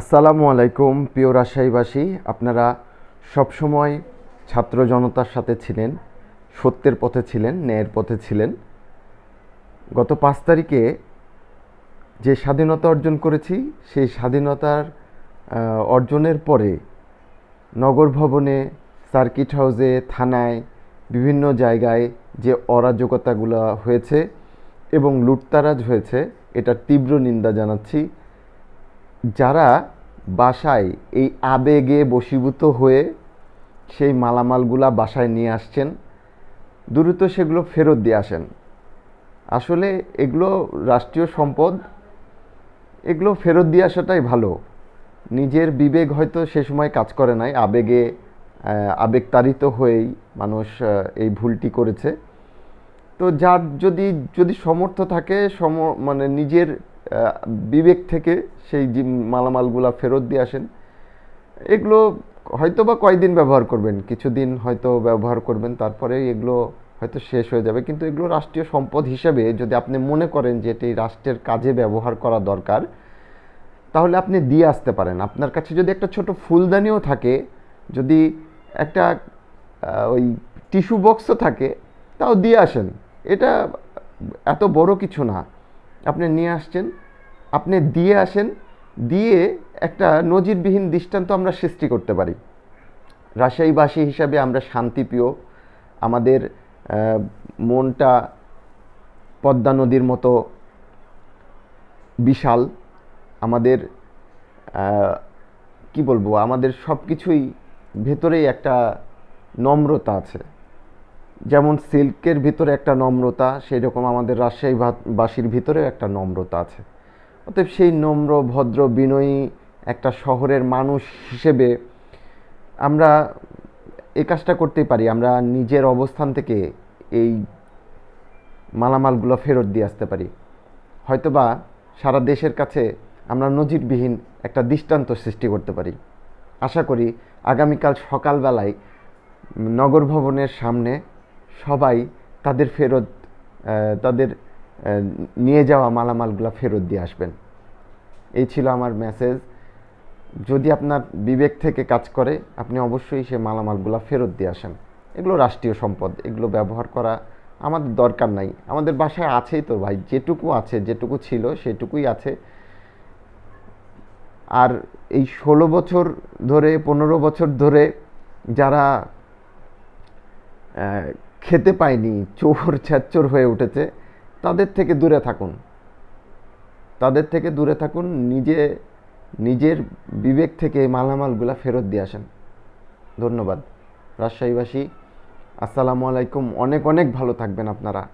আসসালামু আলাইকুম, প্রিয় রাজশাহীবাসী। আপনারা সবসময় ছাত্র জনতার সাথে ছিলেন, সত্যের পথে ছিলেন, ন্যায়ের পথে ছিলেন। গত পাঁচ তারিখে যে স্বাধীনতা অর্জন করেছি, সেই স্বাধীনতার অর্জনের পরে নগর ভবনে, সার্কিট হাউসে, থানায়, বিভিন্ন জায়গায় যে অরাজকতাগুলো হয়েছে এবং লুটতারাজ হয়েছে, এটার তীব্র নিন্দা জানাচ্ছি। যারা বাসায় এই আবেগে বশীভূত হয়ে সেই মালামালগুলা বাসায় নিয়ে আসছেন, দ্রুত সেগুলো ফেরত দিয়ে আসেন। আসলে এগুলো রাষ্ট্রীয় সম্পদ, এগুলো ফেরত দিয়ে আসাটাই ভালো। নিজের বিবেক হয়তো সে সময় কাজ করে নাই, আবেগে আবেগতাড়িত হয়েই মানুষ এই ভুলটি করেছে। তো যার যদি যদি সমর্থ থাকে, সম মানে নিজের বিবেক থেকে সেই মালামালগুলা ফেরত দিয়ে আসেন। এগুলো হয়তো বা কয়দিন ব্যবহার করবেন, কিছুদিন হয়তো ব্যবহার করবেন, তারপরে এগুলো হয়তো শেষ হয়ে যাবে। কিন্তু এগুলো রাষ্ট্রীয় সম্পদ হিসেবে যদি আপনি মনে করেন যে এটি রাষ্ট্রের কাজে ব্যবহার করা দরকার, তাহলে আপনি দিয়ে আসতে পারেন। আপনার কাছে যদি একটা ছোট ফুলদানিও থাকে, যদি একটা ওই টিস্যু বক্সও থাকে, তাও দিয়ে আসেন। এটা এত বড় কিছু না। আপনি নিয়ে আসছেন, আপনি দিয়ে আসেন, দিয়ে একটা নজিরবিহীন দৃষ্টান্ত আমরা সৃষ্টি করতে পারি। রাজশাহীবাসী হিসাবে আমরা শান্তিপ্রিয়, আমাদের মনটা পদ্মা নদীর মতো বিশাল, আমাদের কি বলব, আমাদের সব কিছুই ভেতরেই একটা নম্রতা আছে। যেমন সিল্কের ভিতরে একটা নম্রতা সেই রকম আমাদের রাজশাহী বাসীর ভিতরেও একটা নম্রতা আছে। অতএব সেই নম্র, ভদ্র, বিনয়ী একটা শহরের মানুষ হিসেবে আমরা এই কাজটা করতেই পারি। আমরা নিজের অবস্থান থেকে এই মালামালগুলো ফেরত দিয়ে আসতে পারি। হয়তোবা সারা দেশের কাছে আমরা নজিরবিহীন একটা দৃষ্টান্ত সৃষ্টি করতে পারি। আশা করি আগামীকাল সকালবেলায় নগর ভবনের সামনে সবাই তাদের ফেরত তাদের নিয়ে যাওয়া মালামালগুলো ফেরত দিয়ে আসবেন। এই ছিল আমার মেসেজ যদি আপনার বিবেক থেকে কাজ করে, আপনি অবশ্যই সে মালামালগুলো ফেরত দিয়ে আসেন। এগুলো রাষ্ট্রীয় সম্পদ, এগুলো ব্যবহার করা আমাদের দরকার নাই। আমাদের বাসায় আছেই তো ভাই, যেটুকু আছে, যেটুকু ছিল সেটুকুই আছে। আর এই ষোলো বছর ধরে, পনেরো বছর ধরে যারা খেতে পায়নি চোর ছ্যাচ্চোর হয়ে উঠেছে। তাদের থেকে দূরে থাকুন। তাদের থেকে দূরে থাকুন, নিজে, নিজের বিবেক থেকে এই মালামালগুলা ফেরত দিয়ে আসেন। ধন্যবাদ। রাজশাহীবাসী, আসসালামু আলাইকুম। অনেক অনেক ভালো থাকবেন আপনারা।